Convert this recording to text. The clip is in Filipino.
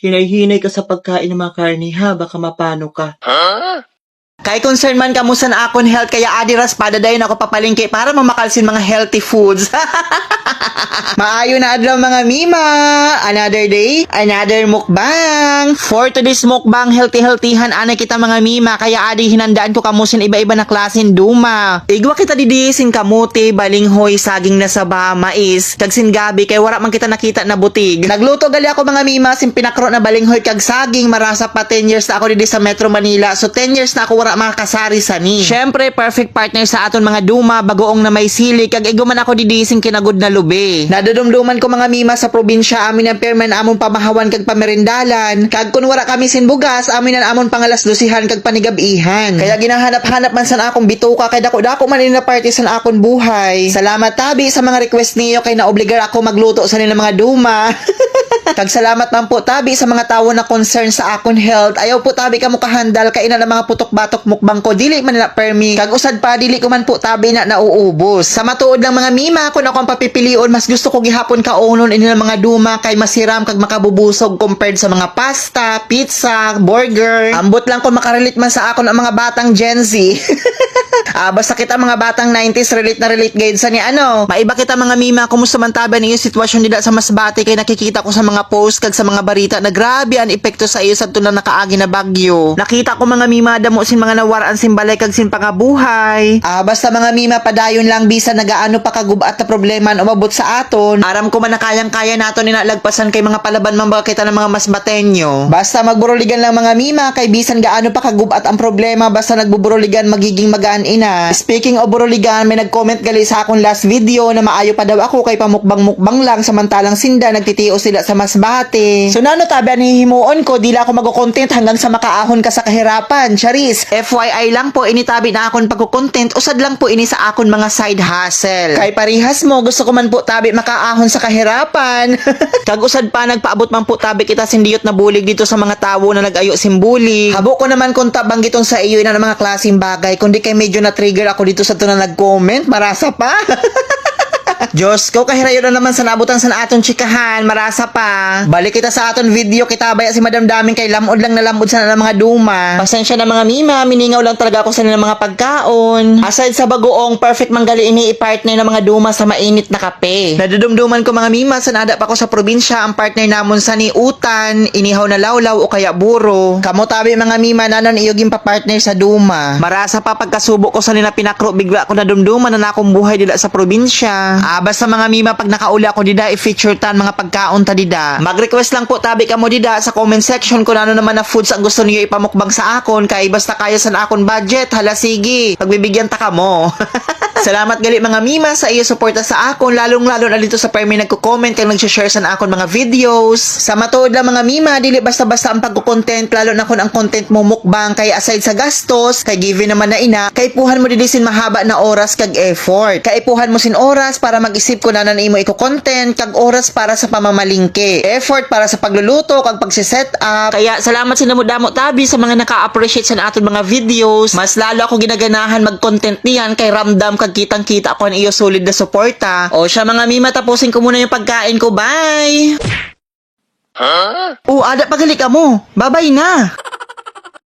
Hinay-hinay ka sa pagkain ng mga karni ha, baka mapano ka. Kay concern man ka mo sa akon health kaya adiras padadayon ako papalingki para mamakalsin mga healthy foods. Maayo na adlaw mga mima. Another day, another mukbang. For today's mukbang, healthy-healthyhan anay kita mga mima kaya adi hinandaan ko kamusin iba-iba na klasen duma. Igwa kita didisin kamuti, balinghoy, saging na saba, mais, kag singabi kay wara man kita nakita na butig. Nagluto gali ako mga mima sin pinakro na balinghoy kag saging marasa pa 10 years na ako didi sa Metro Manila. So 10 years na ako wara makasari sa ni. Syempre perfect partner sa aton mga duma bagoong na may sili kag iguman ako didising kinagud na lubi. Nadudumduman ko mga mima sa probinsya amin ang perman amon pamahawan kag pamerindalan. Kag kun wara kami sin bugas amin ang amon pangalas dusihan kag panigabihan. Kaya ginahanap-hanap man san akong bituka kay dako-dako man na party san akon buhay. Salamat tabi sa mga request niyo kay naobligar ako magluto sa nila mga duma. Kag salamat man po tabi sa mga tawo na concern sa akon health. Ayaw po tabi ka mo kahandal kay ina mga putok-batok mukbang ko dili man na permi. Kag usad pa dili ko man po tabi na nauubos. Sa matuod ng mga mima kun ako ang papipilion mas gusto ko gihapon kaunon ini mga duma kay masiram kag makabubusog compared sa mga pasta, pizza, burger. Ambot lang ko makarelate man sa akon ang mga batang Gen Z. Ah, basta kita mga batang 90s relate na relate guide sa ni ano. Maiba kita mga mima kumusta man tabi ang iyong sitwasyon nila sa Masbate kay nakikita ko sa mga post kag sa mga barita na grabe ang epekto sa iyo sa tunang nakaagi na bagyo. Nakita ko mga mima damo sin mga nawaraan sin balay kag sin pangabuhay. Ah, basta mga mima padayon lang bisa nagaano pa kagubat na problema ang umabot sa aton. Aram ko man na kayang-kaya nato ni nalagpasan kay mga palaban man ba kita ng mga masbatenyo. Basta magburuligan lang mga mima kay bisan gaano pa kagubat ang problema basta nagbuburuligan magiging magaan ina. Speaking of buruligan, may nag-comment gali sa akong last video na maayo pa daw ako kay pamukbang-mukbang lang samantalang sinda nagtitiyo sila sa masbate. So nano tabi ang hihimuon ko, dila ako mag-content hanggang sa makaahon ka sa kahirapan. Charis, FYI lang po, initabi na akon pagko-content, usad lang po ini sa akon mga side hustle. Kay parihas mo, gusto ko man po tabi makaahon sa kahirapan. Kag usad pa, nagpaabot man po tabi kita sindiyot na bulig dito sa mga tawo na nag-ayo simbuli. Habo ko naman kung tabang gitong sa iyo na ng mga klaseng bagay, kundi kay medyo na-trigger ako dito sa to na nag-comment, marasa pa. Diyos ko, kahirayo na naman sa nabutan sa aton chikahan, marasa pa. Balik kita sa aton video, kita baya si Madam Daming kay lamod lang na lamod sa ng mga duma. Pasensya na mga mima, miningaw lang talaga ako sa nilang mga pagkaon. Aside sa bagoong, perfect manggali ini i-partner ng mga duma sa mainit na kape. Nadudumduman ko mga mima, sa nada pa ko sa probinsya, ang partner namon sa ni Utan, inihaw na lawlaw o kaya buro. Kamotabi mga mima, nanon iyogin pa partner sa duma. Marasa pa pagkasubo ko sa nila pinakro, bigla ko nadumduman na na akong buhay dila sa probinsya. Ah, basta mga mima, pag nakauli ako dida, i-feature tan mga pagkaon ta dida. Mag-request lang po tabi ka mo dida sa comment section kung ano naman na foods ang gusto niyo ipamukbang sa akon, kay basta kaya sa akon budget, hala sige, pagbibigyan ta ka mo. Salamat gali mga mima sa iyo suporta sa akon, lalong-lalo na dito sa permi nagko-comment kang nag-share sa akon mga videos. Sa matuod lang mga mima, dili basta-basta ang pagko-content, lalo na kung ang content mo mukbang, kay aside sa gastos, kay given naman na ina, kay puhan mo dili sin mahaba na oras kag effort. Kay puhan mo sin oras para mag-isip ko na na imo iko-content, kag oras para sa pamamalingke. Effort para sa pagluluto, kag pagsiset up. Kaya salamat sa namudamo tabi sa mga naka-appreciate sa aton mga videos. Mas lalo ako ginaganahan mag-content niyan kay ramdam kag kitang-kita ako ang iyo solid na suporta. O siya mga mima, tapusin ko muna yung pagkain ko. Bye! Huh? O, ada pagali ka mo. Babay na.